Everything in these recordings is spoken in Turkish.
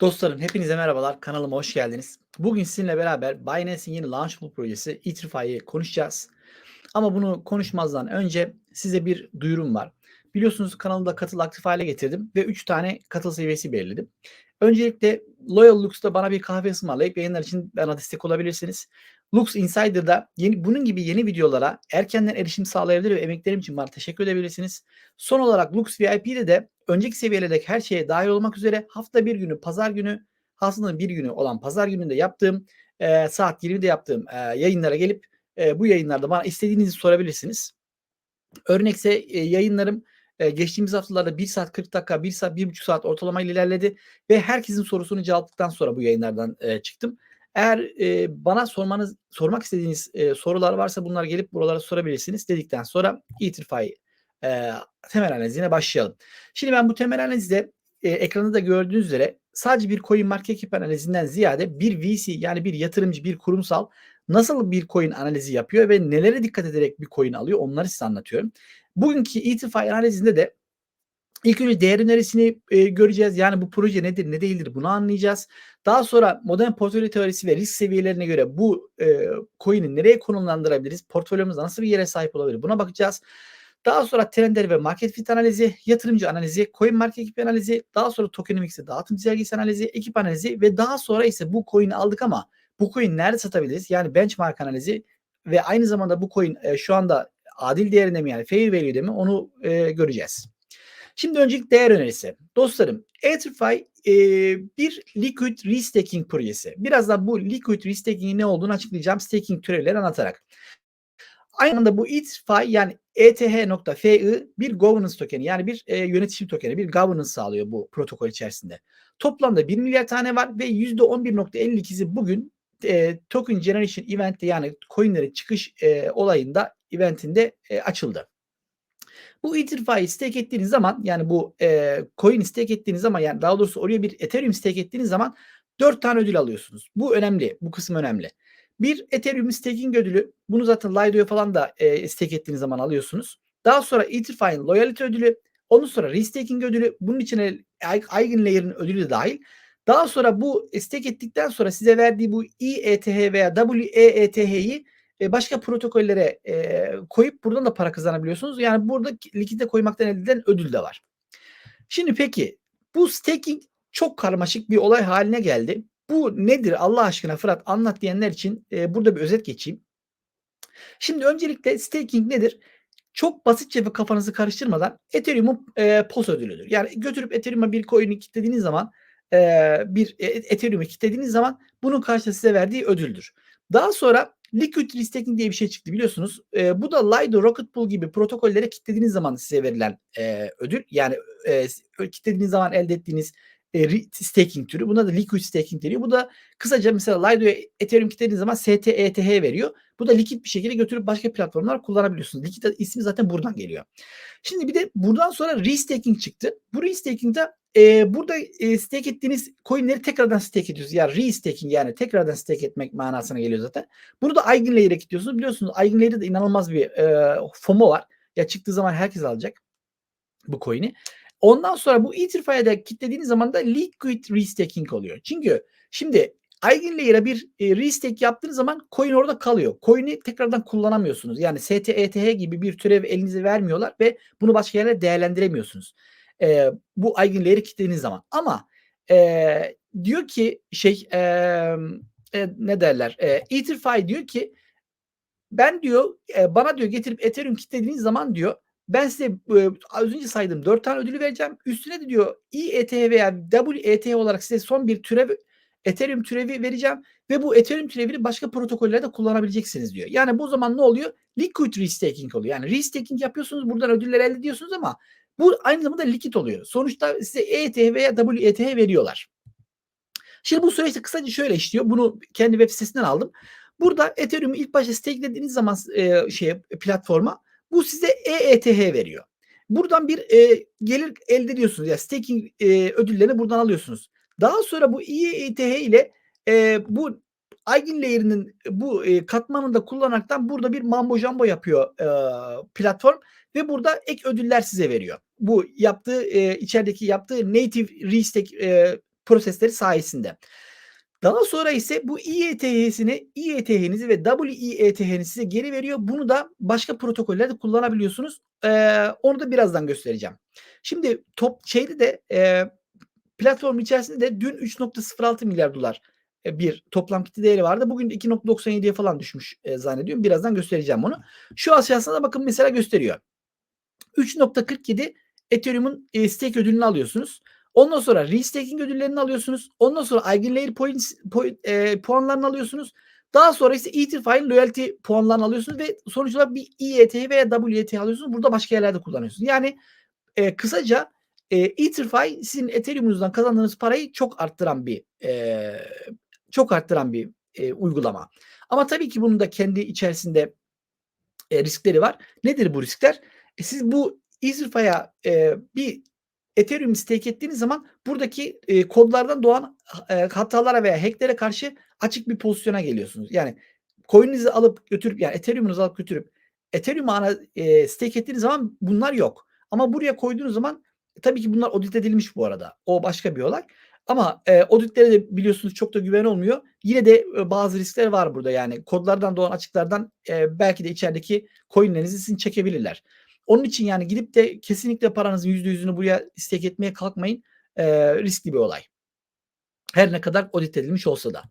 Dostlarım hepinize merhabalar. Kanalıma hoş geldiniz. Bugün sizinle beraber Binance'in yeni Launchpool projesi Etrify'ı konuşacağız. Ama bunu konuşmazdan önce size bir duyurum var. Biliyorsunuz kanalımda katıl aktif hale getirdim ve 3 tane katıl seviyesi belirledim. Öncelikle Loyal Lux'ta bana bir kahve ısmarlayıp yayınlar için bana destek olabilirsiniz. Lux Insider'da yeni, bunun gibi yeni videolara erkenden erişim sağlayabilir ve emeklerim için bana teşekkür edebilirsiniz. Son olarak Lux VIP'de de önceki seviyelerdeki her şeye dahil olmak üzere hafta bir günü pazar günü haftanın bir günü olan pazar gününde yaptığım e, saat 20'de yaptığım e, yayınlara gelip e, bu yayınlarda bana istediğinizi sorabilirsiniz. Örnekse e, yayınlarım e, geçtiğimiz haftalarda 1 saat 40 dakika, 1 saat, 1,5 saat ortalamayla ilerledi ve herkesin sorusunu cevapladıktan sonra bu yayınlardan e, çıktım. Eğer e, bana sormanız sormak istediğiniz e, sorular varsa bunlar gelip buralara sorabilirsiniz dedikten sonra Eatrify e, temel analizine başlayalım. Şimdi ben bu temel analizde e, ekranda da gördüğünüz üzere sadece bir coin market cap analizinden ziyade bir VC yani bir yatırımcı, bir kurumsal nasıl bir coin analizi yapıyor ve nelere dikkat ederek bir coin alıyor onları size anlatıyorum. Bugünkü Eatrify analizinde de İlk önce değer önerisini e, göreceğiz. Yani bu proje nedir, ne değildir bunu anlayacağız. Daha sonra modern portföy teorisi ve risk seviyelerine göre bu e, coin'i nereye konumlandırabiliriz? Portföyümüzde nasıl bir yere sahip olabilir? Buna bakacağız. Daha sonra trendler ve market fit analizi, yatırımcı analizi, coin market ekip analizi, daha sonra tokenomics'e dağıtım çizelgesi analizi, ekip analizi ve daha sonra ise bu coin'i aldık ama bu coin nerede satabiliriz? Yani benchmark analizi ve aynı zamanda bu coin e, şu anda adil değerinde mi yani fair value'de mi onu e, göreceğiz. Şimdi öncelik değer önerisi. Dostlarım Etrify e, bir liquid restaking projesi. Birazdan bu liquid restaking'in ne olduğunu açıklayacağım staking türevleri anlatarak. Aynı anda bu Etrify yani ETH.fi bir governance tokeni yani bir e, yönetişim tokeni, bir governance sağlıyor bu protokol içerisinde. Toplamda 1 milyar tane var ve %11.52'si bugün e, token generation event'te yani coinlerin çıkış e, olayında eventinde e, açıldı. Bu Ethereum'i stake ettiğiniz zaman yani bu e, coin stake ettiğiniz zaman yani daha doğrusu oraya bir Ethereum stake ettiğiniz zaman 4 tane ödül alıyorsunuz. Bu önemli. Bu kısım önemli. Bir Ethereum staking ödülü. Bunu zaten Lido'ya falan da e, stake ettiğiniz zaman alıyorsunuz. Daha sonra Ethereum'in loyalty ödülü. Onun sonra restaking ödülü. Bunun içine Eigenlayer'ın ödülü de dahil. Daha sonra bu stake ettikten sonra size verdiği bu EETH veya WEETH'yi e, başka protokollere e, koyup buradan da para kazanabiliyorsunuz. Yani burada likite koymaktan elde edilen ödül de var. Şimdi peki bu staking çok karmaşık bir olay haline geldi. Bu nedir Allah aşkına Fırat anlat diyenler için e, burada bir özet geçeyim. Şimdi öncelikle staking nedir? Çok basitçe ve kafanızı karıştırmadan Ethereum'un e, POS ödülüdür. Yani götürüp Ethereum'a bir coin'i kilitlediğiniz zaman e, bir e, Ethereum'u kilitlediğiniz zaman bunun karşısında size verdiği ödüldür. Daha sonra Liquid Restaking diye bir şey çıktı biliyorsunuz. E, bu da Lido, Rocket Pool gibi protokollere kilitlediğiniz zaman size verilen e, ödül. Yani e, kilitlediğiniz zaman elde ettiğiniz e, staking türü. Buna da liquid staking deniyor. Bu da kısaca mesela Lido'ya Ethereum kilitlediğiniz zaman STETH veriyor. Bu da likit bir şekilde götürüp başka platformlar kullanabiliyorsunuz. Likit ismi zaten buradan geliyor. Şimdi bir de buradan sonra restaking çıktı. Bu restaking'de e, burada e, stake ettiğiniz coinleri tekrardan stake ediyorsunuz. Yani restaking yani tekrardan stake etmek manasına geliyor zaten. Bunu da Eigenlayer'e gidiyorsunuz. Biliyorsunuz Eigenlayer'de de inanılmaz bir e, FOMO var. Ya çıktığı zaman herkes alacak bu coin'i. Ondan sonra bu Ethereum'a da kilitlediğiniz zaman da liquid restaking oluyor. Çünkü şimdi Eigenlayer'a bir e, restake yaptığınız zaman coin orada kalıyor. Coin'i tekrardan kullanamıyorsunuz. Yani STETH gibi bir türev elinize vermiyorlar ve bunu başka yerlere değerlendiremiyorsunuz. E, bu Eigenlayer'i kilitlediğiniz zaman. Ama e, diyor ki şey e, e, ne derler? E, Etherfi diyor ki ben diyor e, bana diyor getirip Ethereum kilitlediğiniz zaman diyor ben size e, az önce saydım 4 tane ödülü vereceğim. Üstüne de diyor ETH veya WETH olarak size son bir türev Ethereum türevi vereceğim ve bu Ethereum türevini başka protokollerde kullanabileceksiniz diyor. Yani bu zaman ne oluyor? Liquid restaking oluyor. Yani restaking yapıyorsunuz buradan ödüller elde ediyorsunuz ama bu aynı zamanda likit oluyor. Sonuçta size ETH veya WETH veriyorlar. Şimdi bu süreçte kısaca şöyle işliyor. Bunu kendi web sitesinden aldım. Burada Ethereum'u ilk başta stakelediğiniz zaman e, şey platforma bu size EETH veriyor. Buradan bir e, gelir elde ediyorsunuz. Yani staking e, ödüllerini buradan alıyorsunuz. Daha sonra bu EETH ile e, bu Eigenlayer'ın bu e, katmanını da kullanaraktan burada bir mambo jumbo yapıyor e, platform ve burada ek ödüller size veriyor. Bu yaptığı e, içerideki yaptığı native restake e, prosesleri sayesinde. Daha sonra ise bu IETH'sini, IETH'nizi ve WIETH'nizi size geri veriyor. Bunu da başka protokollerde kullanabiliyorsunuz. Eee, onu da birazdan göstereceğim. Şimdi top şeyde de eee, platform içerisinde de dün 3.06 milyar dolar e, bir toplam kitle değeri vardı. Bugün de 2.97'ye falan düşmüş e, zannediyorum. Birazdan göstereceğim onu. Şu aşağısında da bakın mesela gösteriyor. 3.47 Ethereum'un e, stake ödülünü alıyorsunuz. Ondan sonra restaking ödüllerini alıyorsunuz. Ondan sonra Eigenlayer points, point, e, puanlarını alıyorsunuz. Daha sonra ise Etherfi'nin loyalty puanlarını alıyorsunuz ve sonuç olarak bir EET veya WET alıyorsunuz. Burada başka yerlerde kullanıyorsunuz. Yani e, kısaca e, Etherfi sizin Ethereum'unuzdan kazandığınız parayı çok arttıran bir e, çok arttıran bir e, uygulama. Ama tabii ki bunun da kendi içerisinde e, riskleri var. Nedir bu riskler? E, siz bu Etherfi'ye e, bir Ethereum stake ettiğiniz zaman buradaki e, kodlardan doğan e, hatalara veya hacklere karşı açık bir pozisyona geliyorsunuz. Yani coin'inizi alıp götürüp yani Ethereum'unuzu alıp götürüp Ethereum ana e, stake ettiğiniz zaman bunlar yok. Ama buraya koyduğunuz zaman tabii ki bunlar audit edilmiş bu arada. O başka bir olay. Ama e, auditlere de biliyorsunuz çok da güven olmuyor. Yine de e, bazı riskler var burada yani kodlardan doğan açıklardan e, belki de içerideki coinlerinizi sizin çekebilirler. Onun için yani gidip de kesinlikle paranızın %100'ünü buraya stake etmeye kalkmayın. E, riskli bir olay. Her ne kadar audit edilmiş olsa da.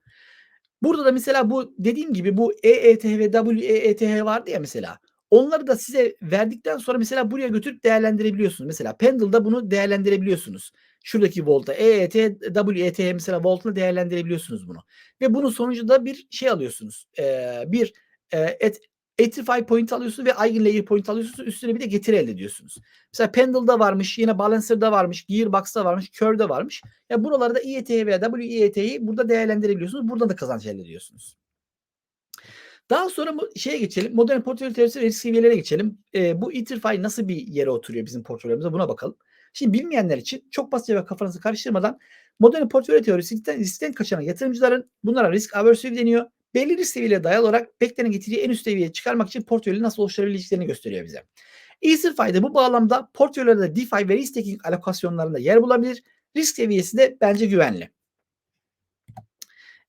Burada da mesela bu dediğim gibi bu EETH ve WEETH vardı ya mesela. Onları da size verdikten sonra mesela buraya götürüp değerlendirebiliyorsunuz. Mesela Pendle'da bunu değerlendirebiliyorsunuz. Şuradaki volta EET, WETH mesela voltla değerlendirebiliyorsunuz bunu. Ve bunun sonucunda bir şey alıyorsunuz. Ee, bir e, et, Etrify point alıyorsunuz ve Eigenlayer point alıyorsunuz. Üstüne bir de getiri elde ediyorsunuz. Mesela Pendle'da varmış, yine Balancer'da varmış, Gearbox'ta varmış, Curve'de varmış. Ya yani buralarda EET veya WETH'yi burada değerlendirebiliyorsunuz. Buradan da kazanç elde ediyorsunuz. Daha sonra bu şeye geçelim. Modern portföy teorisi ve risk seviyelere geçelim. E, bu Etherfi nasıl bir yere oturuyor bizim portföyümüzde buna bakalım. Şimdi bilmeyenler için çok basit ve kafanızı karıştırmadan modern portföy teorisi riskten, riskten kaçan yatırımcıların bunlara risk aversive deniyor. Belli risk seviyelere dayalı olarak beklenen getiriyi en üst seviyeye çıkarmak için portföyü nasıl oluşturabileceklerini gösteriyor bize. Etherfi'de bu bağlamda portföylerde DeFi ve risk taking alokasyonlarında yer bulabilir. Risk seviyesi de bence güvenli.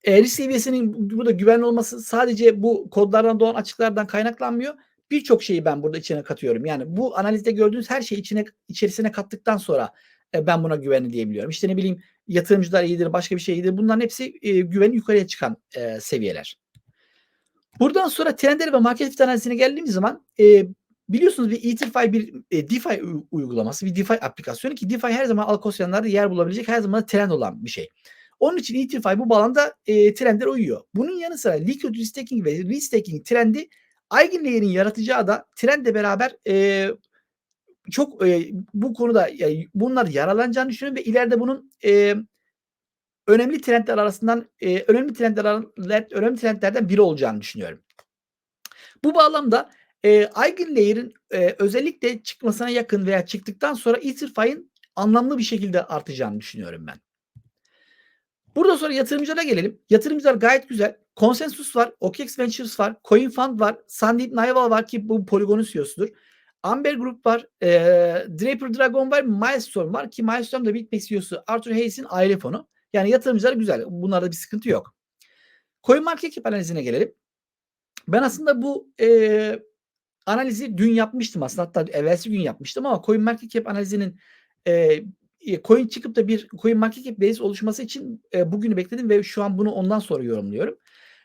E, risk seviyesinin burada güvenli olması sadece bu kodlardan doğan açıklardan kaynaklanmıyor. Birçok şeyi ben burada içine katıyorum. Yani bu analizde gördüğünüz her şeyi içine içerisine kattıktan sonra e, ben buna güvenli diyebiliyorum. İşte ne bileyim yatırımcılar iyidir, başka bir şey iyidir. Bunların hepsi e, güveni yukarıya çıkan e, seviyeler. Buradan sonra trendleri ve market analizine geldiğimiz zaman e, biliyorsunuz bir ETFI bir e, DeFi uygulaması, bir DeFi aplikasyonu ki DeFi her zaman alkosyanlarda yer bulabilecek, her zaman trend olan bir şey. Onun için ETFI bu bağlamda e, trendlere uyuyor. Bunun yanı sıra liquid restaking ve restaking trendi Eigenlayer'in yaratacağı da trendle beraber e, çok e, bu konuda yani bunlar yaralanacağını düşünüyorum ve ileride bunun e, önemli trendler arasından e, önemli trendler önemli trendlerden biri olacağını düşünüyorum. Bu bağlamda e, Eigenlayer'in e, özellikle çıkmasına yakın veya çıktıktan sonra Etherfi'nin anlamlı bir şekilde artacağını düşünüyorum ben. Burada sonra yatırımcılara gelelim. Yatırımcılar gayet güzel. Consensus var, OKX Ventures var, Coin Fund var, Sandeep Nayval var ki bu Polygon'un CEO'sudur. Amber Group var, e, Draper Dragon var, Milestone var ki Milestone da Bitmex CEO'su Arthur Hayes'in aile fonu. Yani yatırımcılar güzel. Bunlarda bir sıkıntı yok. Coin Market Cap analizine gelelim. Ben aslında bu e, analizi dün yapmıştım aslında. Hatta evvelsi gün yapmıştım ama Coin Market Cap analizinin e, coin çıkıp da bir coin market cap base oluşması için e, bugünü bekledim ve şu an bunu ondan sonra yorumluyorum.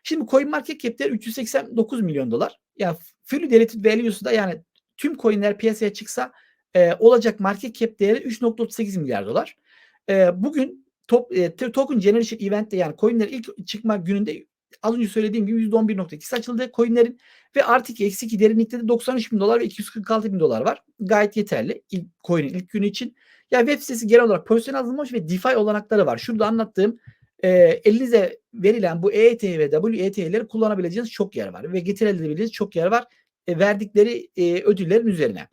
Şimdi coin market cap'ler 389 milyon dolar. Yani fully diluted value'su da yani tüm coinler piyasaya çıksa e, olacak market cap değeri 3.38 milyar dolar. E, bugün top, e, token generation event'te yani coinler ilk çıkma gününde az önce söylediğim gibi %11.2 açıldı coinlerin ve artık eksi 2 derinlikte de 93 bin dolar ve 246 bin dolar var. Gayet yeterli ilk coin'in ilk günü için. Ya web sitesi genel olarak pozisyon alınmış ve DeFi olanakları var. Şurada anlattığım e, elinize verilen bu EET ve WET'leri kullanabileceğiniz çok yer var. Ve getirilebileceğiniz çok yer var. E, verdikleri e, ödüllerin üzerine.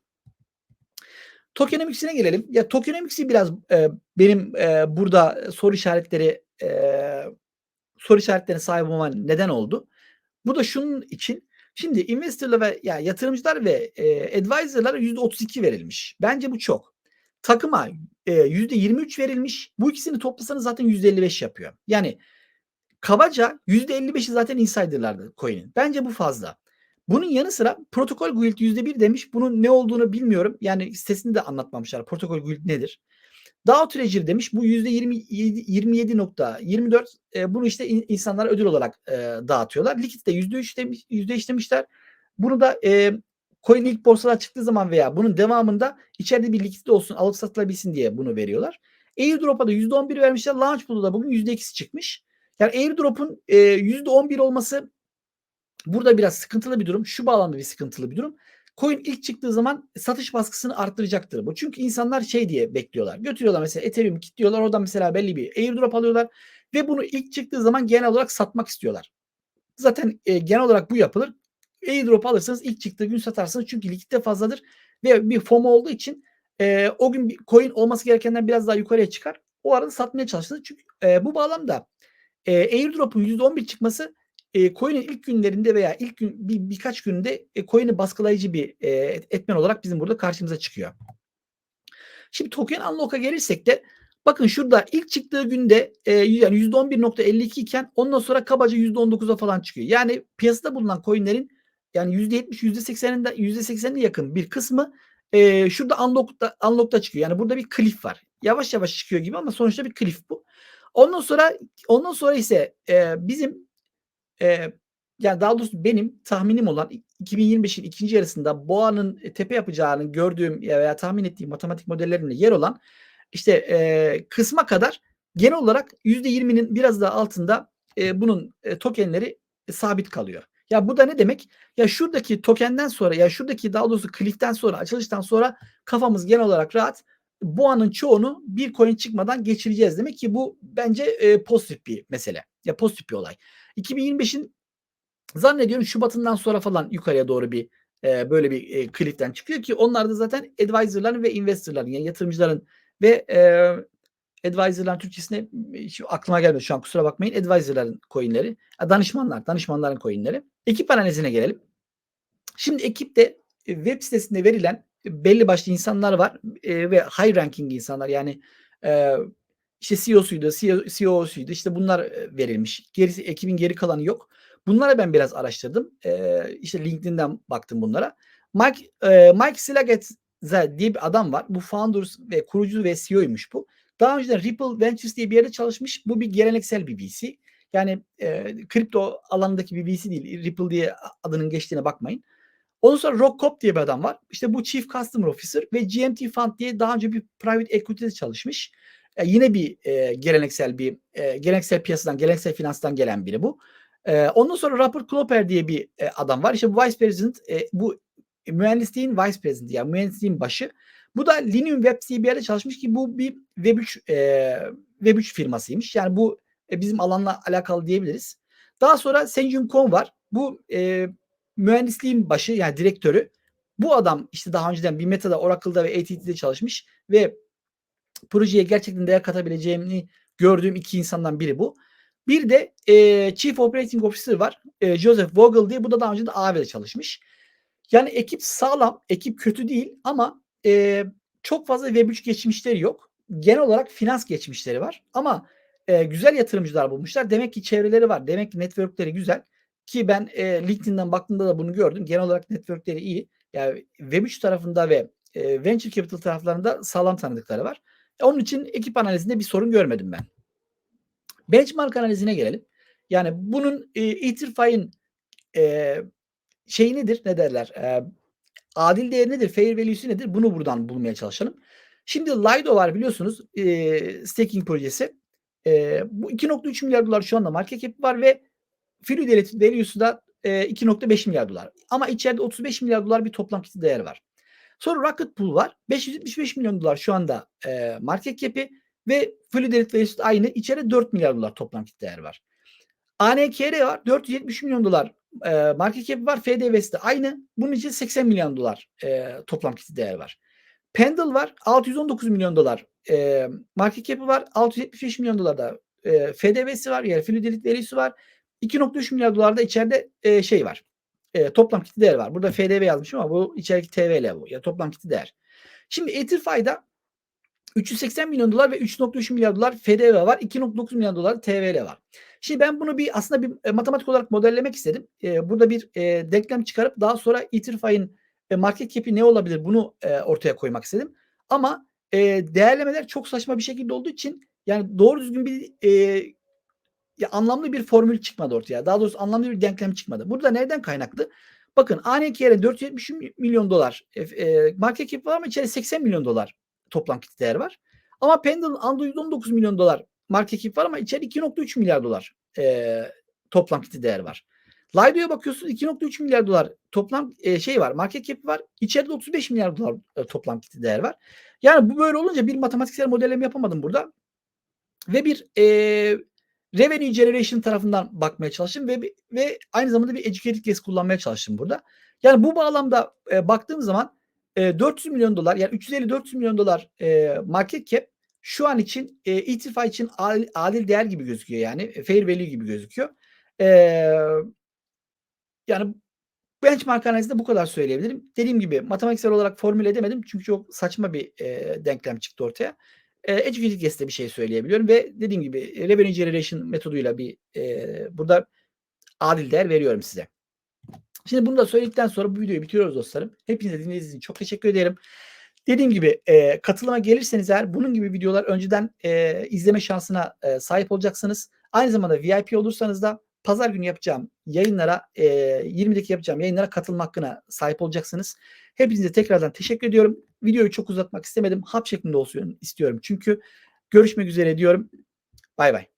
Tokenomics'ine gelelim. Ya tokenomics'i biraz e, benim e, burada soru işaretleri e, soru işaretlerine sahip olma neden oldu. Bu da şunun için Şimdi investorlar ve yani yatırımcılar ve e, advisor'lara %32 verilmiş. Bence bu çok takıma e, %23 verilmiş. Bu ikisini toplasanız zaten %55 yapıyor. Yani kabaca %55'i zaten insider'lardı coin'in. Bence bu fazla. Bunun yanı sıra protokol guild %1 demiş. Bunun ne olduğunu bilmiyorum. Yani sitesini de anlatmamışlar. Protokol guild nedir? DAO Treasure demiş. Bu %27.24. E, bunu işte insanlara ödül olarak e, dağıtıyorlar. Likit de %3 demiş, %3 demişler. Bunu da e, coin ilk borsada çıktığı zaman veya bunun devamında içeride bir likit olsun alıp satılabilsin diye bunu veriyorlar. Airdrop'a da %11 vermişler. Launchpool'da da bugün %2'si çıkmış. Yani airdrop'un e, %11 olması burada biraz sıkıntılı bir durum. Şu bağlamda bir sıkıntılı bir durum. Coin ilk çıktığı zaman satış baskısını arttıracaktır bu. Çünkü insanlar şey diye bekliyorlar. Götürüyorlar mesela Ethereum kilitliyorlar. Oradan mesela belli bir airdrop alıyorlar. Ve bunu ilk çıktığı zaman genel olarak satmak istiyorlar. Zaten e, genel olarak bu yapılır. Airdrop alırsanız ilk çıktığı gün satarsınız. Çünkü likitte fazladır. Ve bir FOMO olduğu için e, o gün bir coin olması gerekenden biraz daha yukarıya çıkar. O arada satmaya çalışırsınız. Çünkü e, bu bağlamda e, airdrop'un %11 çıkması e, coin'in ilk günlerinde veya ilk gün bir, birkaç günde e, coin'i baskılayıcı bir e, etmen olarak bizim burada karşımıza çıkıyor. Şimdi token unlock'a gelirsek de bakın şurada ilk çıktığı günde e, yani %11.52 iken ondan sonra kabaca %19'a falan çıkıyor. Yani piyasada bulunan coin'lerin yani %70 %80'inde %80'ine yakın bir kısmı e, şurada unlock'ta, unlock'ta çıkıyor. Yani burada bir cliff var. Yavaş yavaş çıkıyor gibi ama sonuçta bir cliff bu. Ondan sonra ondan sonra ise e, bizim e, yani daha doğrusu benim tahminim olan 2025'in ikinci yarısında boğanın tepe yapacağını gördüğüm veya tahmin ettiğim matematik modellerinde yer olan işte e, kısma kadar genel olarak %20'nin biraz daha altında e, bunun e, tokenleri e, sabit kalıyor. Ya bu da ne demek? Ya şuradaki tokenden sonra ya şuradaki daha doğrusu cliff'ten sonra açılıştan sonra kafamız genel olarak rahat. Boğanın çoğunu bir coin çıkmadan geçireceğiz demek ki bu bence e, pozitif bir mesele. Ya pozitif bir olay. 2025'in zannediyorum Şubat'ından sonra falan yukarıya doğru bir e, böyle bir e, cliff'ten çıkıyor ki onlar da zaten advisor'ların ve investor'ların yani yatırımcıların ve e, advisor'ların Türkçesine şu aklıma gelmedi şu an kusura bakmayın. Advisor'ların coin'leri, danışmanlar, danışmanların coin'leri. Ekip analizine gelelim. Şimdi ekipte web sitesinde verilen belli başlı insanlar var e, ve high ranking insanlar yani e, işte CEO'suydu, CEO, CEO'suydu işte bunlar verilmiş. Gerisi, ekibin geri kalanı yok. Bunlara ben biraz araştırdım. E, işte LinkedIn'den baktım bunlara. Mike, e, Mike Slagetza diye bir adam var. Bu founders ve kurucu ve CEO'ymuş bu. Daha önce Ripple Ventures diye bir yerde çalışmış. Bu bir geleneksel bir VC. Yani e, kripto alanındaki bir VC değil. Ripple diye adının geçtiğine bakmayın. Ondan sonra Rock Cop diye bir adam var. İşte bu Chief Customer Officer ve GMT Fund diye daha önce bir private equity'de çalışmış. E, yine bir e, geleneksel bir e, geleneksel piyasadan, geleneksel finanstan gelen biri bu. E, ondan sonra Robert Klopper diye bir e, adam var. İşte bu Vice President, e, bu mühendisliğin Vice President yani mühendisliğin başı. Bu da Linux Web diye çalışmış ki bu bir Web3 e, Web3 firmasıymış. Yani bu e, bizim alanla alakalı diyebiliriz. Daha sonra Senjun Kong var. Bu e, mühendisliğin başı yani direktörü. Bu adam işte daha önceden bir Meta'da, Oracle'da ve AT&T'de çalışmış ve projeye gerçekten değer katabileceğini gördüğüm iki insandan biri bu. Bir de e, Chief Operating Officer var. E, Joseph Vogel diye. Bu da daha önce de AV'de çalışmış. Yani ekip sağlam. Ekip kötü değil ama e, çok fazla Web3 geçmişleri yok. Genel olarak finans geçmişleri var. Ama e, güzel yatırımcılar bulmuşlar. Demek ki çevreleri var. Demek ki networkleri güzel. Ki ben e, LinkedIn'den baktığımda da bunu gördüm. Genel olarak networkleri iyi. Yani Web3 tarafında ve e, Venture Capital taraflarında sağlam tanıdıkları var. Onun için ekip analizinde bir sorun görmedim ben. Benchmark analizine gelelim. Yani bunun e, Etherfi'nin e, şey nedir? Ne derler? E, adil değeri nedir? Fair value'si nedir? Bunu buradan bulmaya çalışalım. Şimdi Lido var biliyorsunuz e, staking projesi. E, bu 2.3 milyar dolar şu anda market cap var ve Fidelity value'su da e, 2.5 milyar dolar. Ama içeride 35 milyar dolar bir toplam kitle değeri var. Sonra Rocket Pool var. 575 milyon dolar şu anda e, market cap'i ve Fidelity Value'su aynı. İçeride 4 milyar dolar toplam kitle değeri var. ANKR var. 470 milyon dolar e, market cap var. FDV'si de aynı. Bunun için 80 milyon dolar e, toplam kitle değeri var. Pendle var. 619 milyon dolar e, market cap'i var. 675 milyon dolar da e, FDV'si var. Yani Fidelity Value'su var. 2.3 milyar dolar da içeride e, şey var. E, toplam kitle değer var. Burada FDV yazmışım ama bu içerideki TVL bu. Ya toplam kitle değer. Şimdi Etherfi'da 380 milyon dolar ve 3.3 milyar dolar FDV var. 2.9 milyar dolar TVL var. Şimdi ben bunu bir aslında bir e, matematik olarak modellemek istedim. E, burada bir e, denklem çıkarıp daha sonra Ethereum'in e, market cap'i ne olabilir bunu e, ortaya koymak istedim. Ama e, değerlemeler çok saçma bir şekilde olduğu için yani doğru düzgün bir e, ya anlamlı bir formül çıkmadı ortaya. Daha doğrusu anlamlı bir denklem çıkmadı. Burada nereden kaynaklı? Bakın ANK'ye 470 milyon dolar e, market cap var ama içeride 80 milyon dolar toplam kitle değer var. Ama Pendle'ın anda 119 milyon dolar market cap var ama içeride 2.3 milyar dolar e, toplam kitle değer var. Lido'ya bakıyorsun 2.3 milyar dolar toplam e, şey var market cap var. İçeride 35 milyar dolar e, toplam kitle değer var. Yani bu böyle olunca bir matematiksel modelleme yapamadım burada. Ve bir e, revenue generation tarafından bakmaya çalıştım ve ve aynı zamanda bir educated guess kullanmaya çalıştım burada. Yani bu bağlamda e, baktığım zaman e, 400 milyon dolar yani 350-400 milyon dolar e, market cap şu an için e, itirfa için adil, adil değer gibi gözüküyor yani fair value gibi gözüküyor. E, yani benchmark analizinde bu kadar söyleyebilirim. Dediğim gibi matematiksel olarak formüle edemedim çünkü çok saçma bir e, denklem çıktı ortaya e, educated guess'te bir şey söyleyebiliyorum ve dediğim gibi revenue generation metoduyla bir e, burada adil değer veriyorum size. Şimdi bunu da söyledikten sonra bu videoyu bitiriyoruz dostlarım. Hepinize dinlediğiniz için çok teşekkür ederim. Dediğim gibi e, katılıma gelirseniz eğer bunun gibi videolar önceden e, izleme şansına e, sahip olacaksınız. Aynı zamanda VIP olursanız da pazar günü yapacağım yayınlara e, 20'deki yapacağım yayınlara katılma hakkına sahip olacaksınız. Hepinize tekrardan teşekkür ediyorum. Videoyu çok uzatmak istemedim. Hap şeklinde olsun istiyorum. Çünkü görüşmek üzere diyorum. Bay bay.